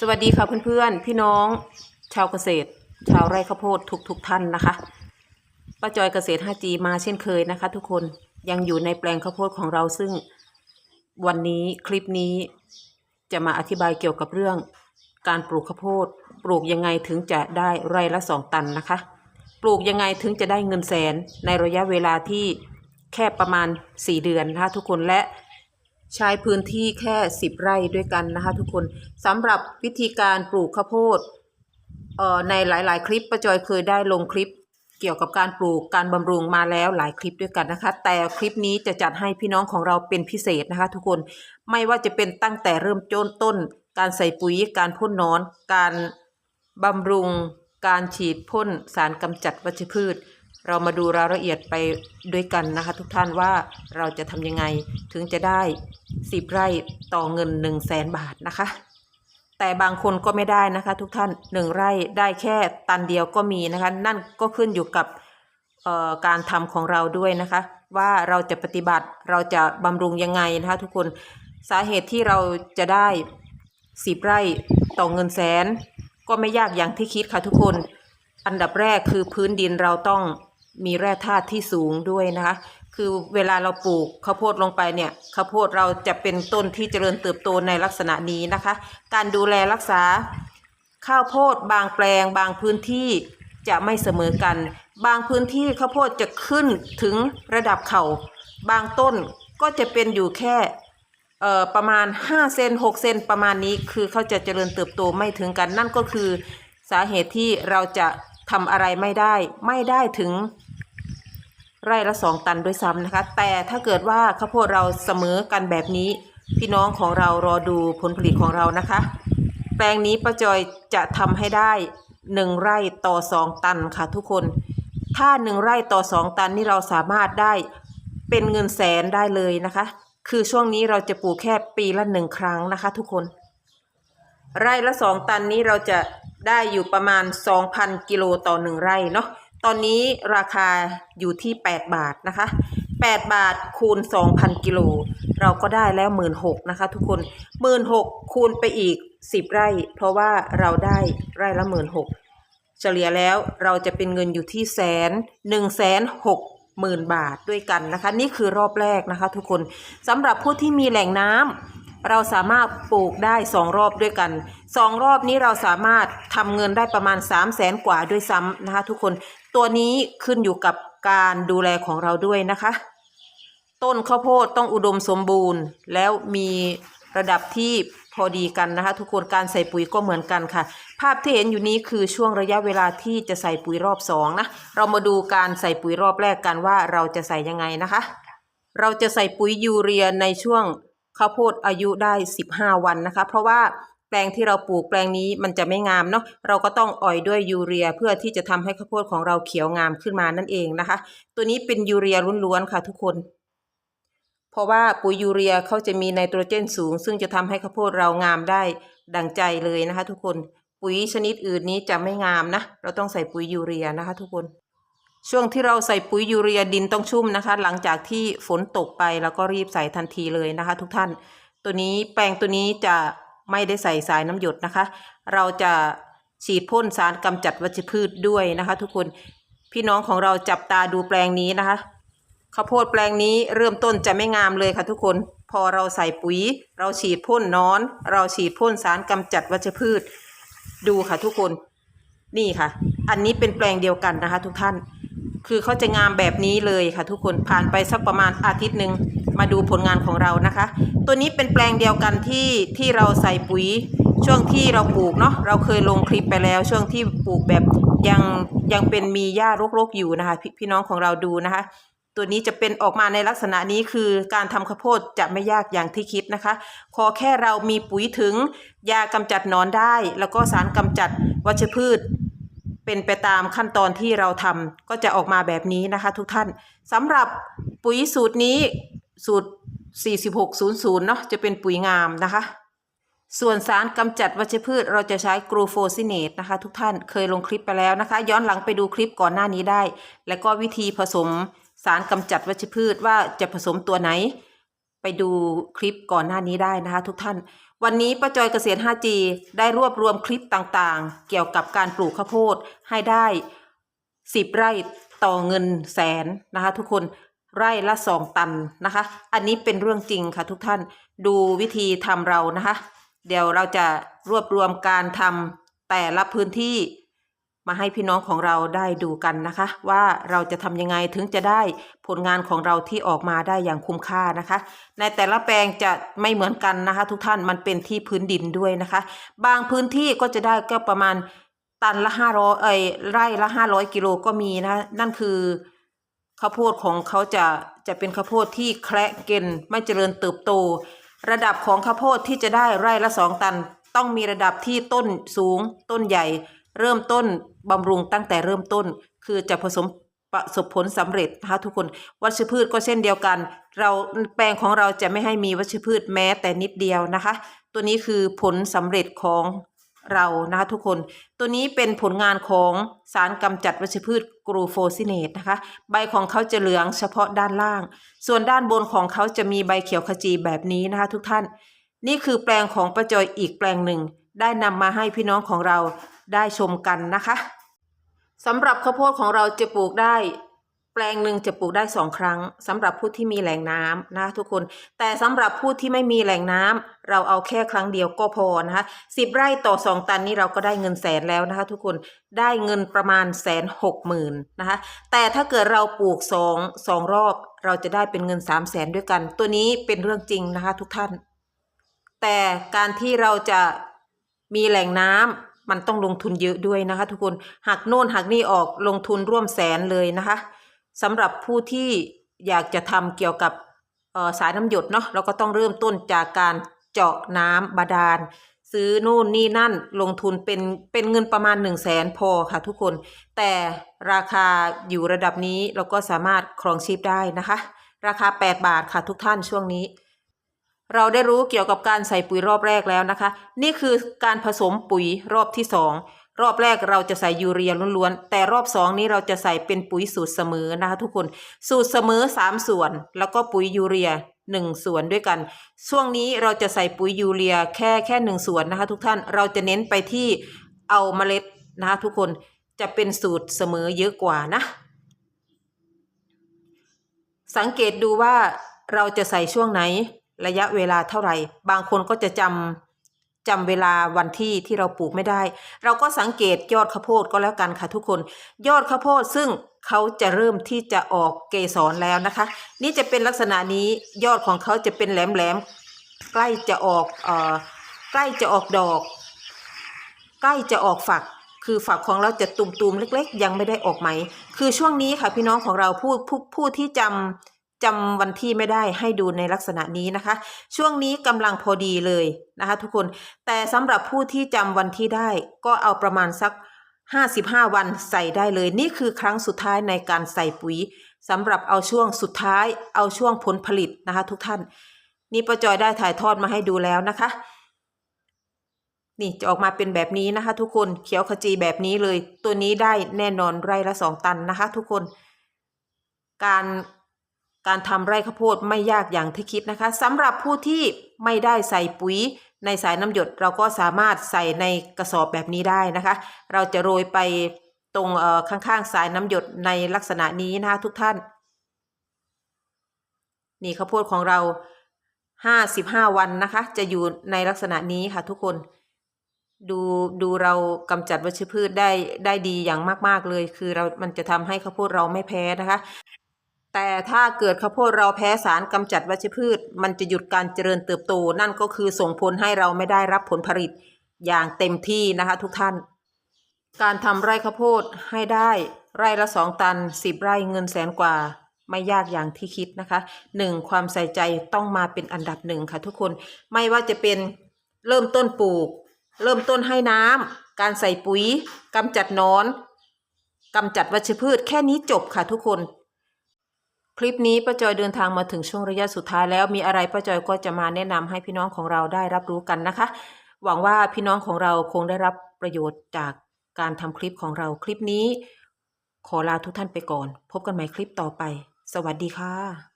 สวัสดีค่ะเพื่อนๆ พี่น้อง ชาวเกษตร ชาวไร่ข้าวโพดทุกทุกๆท่านนะคะป้าจอยเกษตร 5G มาเช่นเคยนะคะ ทุกคนยังอยู่ในแปลงข้าวโพดของเราซึ่งวันนี้คลิปนี้จะมาอธิบายเกี่ยวกับเรื่อง การปลูกข้าวโพด ปลูกยังไงถึงจะได้ไร่ละสองตันนะคะ ปลูกยังไงถึงจะได้เงินแสนในระยะเวลาที่แค่ประมาณ 4 เดือนนะคะทุกคนและ ใช้พื้นที่แค่ 10 ไร่ด้วยกันนะคะ ทุกคนสำหรับวิธีการปลูกข้าวโพดเอ่อในหลาย ๆ คลิปป้าจอยเคยได้ลงคลิป เกี่ยวกับการปลูกการบำรุงมาแล้วหลายคลิปด้วยกันนะคะ แต่คลิปนี้จะจัดให้พี่น้องของเราเป็นพิเศษนะคะ ทุกคนไม่ว่าจะเป็นตั้งแต่เริ่มต้นต้น การใส่ปุ๋ยการพ่นนอน การบำรุง การฉีดพ่นสารกำจัดวัชพืช เรามาดูรายละเอียดไปด้วยกันนะคะ ทุกท่านว่าเราจะทำยังไงถึงจะได้10ไร่ต่อเงิน1 0 0 0 0แสนบาทนะคะ แต่บางคนก็ไม่ได้นะคะ ทุกท่าน1ไร่ได้แค่ตันเดียวก็มีนะคะ นั่นก็ขึ้นอยู่กับการทำของเราด้วยนะคะ ว่าเราจะปฏิบัติเราจะบำรุงยังไงนะคะทุกคนสาเหตุที่เราจะได้10ไร่ต่อเงินแสน ก็ไม่ยากอย่างที่คิดค่ะทุกคน อันดับแรกคือพื้นดินเราต้อง มีแร่ธาตุที่สูงด้วยนะคะ คือเวลาเราปลูกข้าวโพดลงไปเนี่ยข้าวโพดเราจะเป็นต้นที่เจริญเติบโตในลักษณะนี้นะคะ การดูแลรักษาข้าวโพดบางแปลง บางพื้นที่จะไม่เสมอกัน บางพื้นที่ข้าวโพดจะขึ้นถึงระดับเขา่าบางต้นก็จะเป็นอยู่แค่ประมาณ 5 เซน6 เซนประมาณนี้คือเขาจะเจริญเติบโตไม่ถึงกันนั่นก็คือสาเหตุที่เราจะ ทำอะไรไม่ได้ไม่ได้ถึงไร่ละสองตันด้วยซ้ำนะคะ แต่ถ้าเกิดว่าข้าวโพดเราเสมอกันแบบนี้ พี่น้องของเรารอดูผลผลิตของเรานะคะ แปลงนี้ป้าจอยจะทำให้ได้หนึ่งไร่ต่อสองตันค่ะทุกคน ถ้าหนึ่งไร่ต่อสองตันนี่เราสามารถได้เป็นเงินแสนได้เลยนะคะ คือช่วงนี้เราจะปลูกแค่ปีละหนึ่งครั้งนะคะ ทุกคน ไร่ละสองตันนี้เราจะ ได้อยู่ประมาณ 2,000 กิโลต่อหนึ่งไร่เนาะตอนนี้ราคาอยู่ที่ 8 บาทนะคะ 8 บาทคูณ 2,000 กิโล เราก็ได้แล้ว 1 6ื่นนะคะทุกคน1 6ื่นคูณไปอีก 10 ไร่ เพราะว่าเราได้ไร่ละ 1 6ื่นเฉลี่ยแล้วเราจะเป็นเงินอยู่ที่แสนหนึ่งแสนหกหมื่นบาทด้วยกันนะคะ นี่คือรอบแรกนะคะ ทุกคนสำหรับผู้ที่มีแหล่งน้ำ เราสามารถปลูกได้สองรอบด้วยกันสองรอบนี้เราสามารถทำเงินได้ประมาณ3 0 0แสนกว่าด้วยซ้ำนะคะทุกคนตัวนี้ขึ้นอยู่กับการดูแลของเราด้วยนะคะ ต้นข้าวโพดต้องอุดมสมบูรณ์ แล้วมีระดับที่พอดีกันนะคะ ทุกคนการใส่ปุ๋ยก็เหมือนกันค่ะ ภาพที่เห็นอยู่นี้คือช่วงระยะเวลาที่จะใส่ปุ๋ยรอบสองนะเรามาดูการใส่ปุ๋ยรอบแรกกันว่าเราจะใส่ยังไงนะคะ เราจะใส่ปุ๋ยยูเรียในช่วง ข้าวโพดอายุได้ 15 วันนะคะ เพราะว่าแปลงที่เราปลูกแปลงนี้มันจะไม่งามเนาะเราก็ต้องอ่อยด้วยยูเรียเพื่อที่จะทำให้ข้าวโพดของเราเขียวงามขึ้นมานั่นเองนะคะ ตัวนี้เป็นยูเรียล้วนๆค่ะทุกคน เพราะว่าปุ๋ยยูเรียเขาจะมีไนโตรเจนสูง ซึ่งจะทำให้ข้าวโพดเรางามได้ดังใจเลยนะคะ ทุกคนปุ๋ยชนิดอื่นนี้จะไม่งามนะ เราต้องใส่ปุ๋ยยูเรียนะคะ ทุกคน ช่วงที่เราใส่ปุ๋ยยูเรียดินต้องชุ่มนะคะ หลังจากที่ฝนตกไปแล้วก็รีบใส่ทันทีเลยนะคะ ทุกท่าน ตัวนี้แปลงตัวนี้จะไม่ได้ใส่สายน้ำหยดนะคะ เราจะฉีดพ่นสารกำจัดวัชพืชด้วยนะคะ ทุกคนพี่น้องของเราจับตาดูแปลงนี้นะคะข้าวโพดแปลงนี้เริ่มต้นจะไม่งามเลยค่ะทุกคน พอเราใส่ปุ๋ย เราฉีดพ่นนอน เราฉีดพ่นสารกำจัดวัชพืช ดูค่ะทุกคน นี่ค่ะ อันนี้เป็นแปลงเดียวกันนะคะ ทุกท่าน คือเขาจะงามแบบนี้เลยค่ะ ทุกคนผ่านไปสักประมาณอาทิตย์หนึ่งมาดูผลงานของเรานะคะ ตัวนี้เป็นแปลงเดียวกันที่ที่เราใส่ปุ๋ยช่วงที่เราปลูกเนาะเราเคยลงคลิปไปแล้ว ช่วงที่ปลูกแบบยังยังเป็นมีหญ้ารกๆอยู่นะคะพพี่น้องของเราดูนะคะ ตัวนี้จะเป็นออกมาในลักษณะนี้คือการทำข้าวโพดจะไม่ยากอย่างที่คิดนะคะ ขอแค่เรามีปุ๋ยถึงยากำจัดหนอนได้ แล้วก็สารกำจัดวัชพืช เป็นไปตามขั้นตอนที่เราทำก็จะออกมาแบบนี้นะคะ ทุกท่านสำหรับปุ๋ยสูตรนี้สูตร 4600 เนาะจะเป็นปุ๋ยงามนะคะ ส่วนสารกำจัดวัชพืชเราจะใช้กรูโฟซิเนตนะคะ ทุกท่านเคยลงคลิปไปแล้วนะคะ ย้อนหลังไปดูคลิปก่อนหน้านี้ได้ แล้วก็วิธีผสมสารกำจัดวัชพืชว่าจะผสมตัวไหน ไปดูคลิปก่อนหน้านี้ได้นะคะ ทุกท่าน วันนี้ป้าจอยเกษตร 5G ได้รวบรวมคลิปต่างๆ เกี่ยวกับการปลูกข้าวโพดให้ได้ 10 ไร่ต่อเงินแสนนะคะ ทุกคนไร่ละ 2 ตันนะคะ อันนี้เป็นเรื่องจริงค่ะทุกท่านดูวิธีทำเรานะคะ เดี๋ยวเราจะรวบรวมการทำแต่ละพื้นที่ มาให้พี่น้องของเราได้ดูกันนะคะ ว่าเราจะทำยังไงถึงจะได้ผลงานของเราที่ออกมาได้อย่างคุ้มค่านะคะ ในแต่ละแปลงจะไม่เหมือนกันนะคะ ทุกท่านมันเป็นที่พื้นดินด้วยนะคะ บางพื้นที่ก็จะได้ก็ประมาณตันละห้าร้อยเอ้ยไร่ละห้าร้อยกิโลก็มีนะ นั่นคือข้าวโพดของเขาจะจะเป็นข้าวโพดที่แคระเกนไม่เจริญเติบโต ระดับของข้าวโพดที่จะได้ไร่ละสองตัน ต้องมีระดับที่ต้นสูงต้นใหญ่ เริ่มต้นบำรุงตั้งแต่เริ่มต้น คือจะผสมประสบผลสำเร็จนะคะทุกคนวัชพืชก็เช่นเดียวกัน เราแปลงของเราจะไม่ให้มีวัชพืชแม้แต่นิดเดียวนะคะ ตัวนี้คือผลสำเร็จของเรานะคะทุกคน ตัวนี้เป็นผลงานของสารกำจัดวัชพืชกรูโฟซิเนตนะคะ ใบของเขาจะเหลืองเฉพาะด้านล่าง ส่วนด้านบนของเขาจะมีใบเขียวขจีแบบนี้นะคะ ทุกท่าน นี่คือแปลงของประจอยอีกแปลงหนึ่ง ได้นำมาให้พี่น้องของเรา ได้ชมกันนะคะสำหรับข้าวโพดของเราจะปลูกได้ แปลงหนึ่งจะปลูกได้สองครั้งสำหรับผู้ที่มีแหล่งน้ำนะทุกคน แต่สำหรับผู้ที่ไม่มีแหล่งน้ำเราเอาแค่ครั้งเดียวก็พอนะคะสิบไร่ต่อสองตันนี่เราก็ได้เงินแสนแล้วนะคะ ทุกคนได้เงินประมาณแสนหกหมื่นนะคะแต่ถ้าเกิดเราปลูกสองสองรอบเราจะได้เป็นเงินสามแสนด้วยกัน ตัวนี้เป็นเรื่องจริงนะคะ ทุกท่าน แต่การที่เราจะมีแหล่งน้ำ มันต้องลงทุนเยอะด้วยนะคะ ทุกคนหักโน่นหักนี่ออกลงทุนร่วมแสนเลยนะคะสำหรับผู้ที่อยากจะทำเกี่ยวกับออสายน้ำหยดเนาะเราก็ต้องเริ่มต้นจากการเจาะน้ำบาดาล ซื้อนู่นนี่นั่นลงทุนเป็นเป็นเงินประมาณ1นึ่งแสนพอค่ะทุกคน แต่ราคาอยู่ระดับนี้เราก็สามารถครองชีพได้นะคะ ราคา 8 บาทค่ะทุกท่านช่วงนี้ เราได้รู้เกี่ยวกับการใส่ปุ๋ยรอบแรกแล้วนะคะ นี่คือการผสมปุ๋ยรอบที่สองรอบแรกเราจะใส่ยูเรียล้วนๆ แต่รอบสองนี้เราจะใส่เป็นปุ๋ยสูตรเสมอนะคะ ทุกคน สูตรเสมอสามส่วน แล้วก็ปุ๋ยยูเรียหนึ่งส่วนด้วยกัน ช่วงนี้เราจะใส่ปุ๋ยยูเรียแค่แค่หนึ่งส่วนนะคะ ทุกท่าน เราจะเน้นไปที่เอาเมล็ดนะคะทุกคน จะเป็นสูตรเสมอเยอะกว่านะ สังเกตดูว่าเราจะใส่ช่วงไหน ระยะเวลาเท่าไหร่ บางคนก็จะจำจำเวลาวันที่ที่เราปลูกไม่ได้ เราก็สังเกตยอดข้าวโพดก็แล้วกันค่ะทุกคน ยอดข้าวโพดซึ่งเขาจะเริ่มที่จะออกเกสรแล้วนะคะ นี่จะเป็นลักษณะนี้ยอดของเขาจะเป็นแหลมๆใกล้จะออกเอ่อใกล้จะออกดอก ใกล้จะออกฝักคือฝักของเราจะตุ่มๆเล็ก ๆ ยังไม่ได้ออกไหม คือช่วงนี้ค่ะพี่น้องของเราผู้ผู้ผู้ที่จำ จำวันที่ไม่ได้ให้ดูในลักษณะนี้นะคะ ช่วงนี้กำลังพอดีเลยนะคะทุกคนแต่สำหรับผู้ที่จำวันที่ได้ก็เอาประมาณสัก 55 วันใส่ได้เลย นี่คือครั้งสุดท้ายในการใส่ปุ๋ยสำหรับเอาช่วงสุดท้ายเอาช่วงผลผลิตนะคะ ทุกท่าน นี่ประจอยได้ถ่ายทอดมาให้ดูแล้วนะคะ นี่จะออกมาเป็นแบบนี้นะคะ ทุกคนเขียวขจีแบบนี้เลย ตัวนี้ได้แน่นอนไร่ละสองตันนะคะ ทุกคน การ การทำไร่ข้าวโพดไม่ยากอย่างที่คิดนะคะสำหรับผู้ที่ไม่ได้ใส่ปุ๋ยในสายน้ำหยดเราก็สามารถใส่ในกระสอบแบบนี้ได้นะคะ เราจะโรยไปตรงข้างๆสายน้ำหยดในลักษณะนี้นะคะทุกท่าน นี่ข้าวโพดของเราห้าสิบห้าวันนะคะ จะอยู่ในลักษณะนี้ค่ะทุกคน ดูดูเรากำจัดวัชพืชได้ได้ดีอย่างมาก ๆเลย คือเรามันจะทำให้ข้าวโพดเราไม่แพ้นะคะ แต่ถ้าเกิดข้าวโพดเราแพ้สารกำจัดวัชพืช มันจะหยุดการเจริญเติบโต นั่นก็คือส่งผลให้เราไม่ได้รับผลผลิตอย่างเต็มที่นะคะทุกท่าน การทำไร่ข้าวโพดให้ได้ไร่ละสองตันสิบไร่เงินแสนกว่า ไม่ยากอย่างที่คิดนะคะหนึ่งความใส่ใจต้องมาเป็นอันดับหนึ่งค่ะทุกคนไม่ว่าจะเป็นเริ่มต้นปลูก เริ่มต้นให้น้ำการใส่ปุ๋ยกำจัดนอนกำจัดวัชพืชแค่นี้จบค่ะทุกคน คลิปนี้ป้าจอยเดินทางมาถึงช่วงระยะสุดท้ายแล้วมีอะไรป้าจอยก็จะมาแนะนำให้พี่น้องของเราได้รับรู้กันนะคะ หวังว่าพี่น้องของเราคงได้รับประโยชน์จากการทำคลิปของเราคลิปนี้ ขอลาทุกท่านไปก่อน พบกันใหม่คลิปต่อไป สวัสดีค่ะ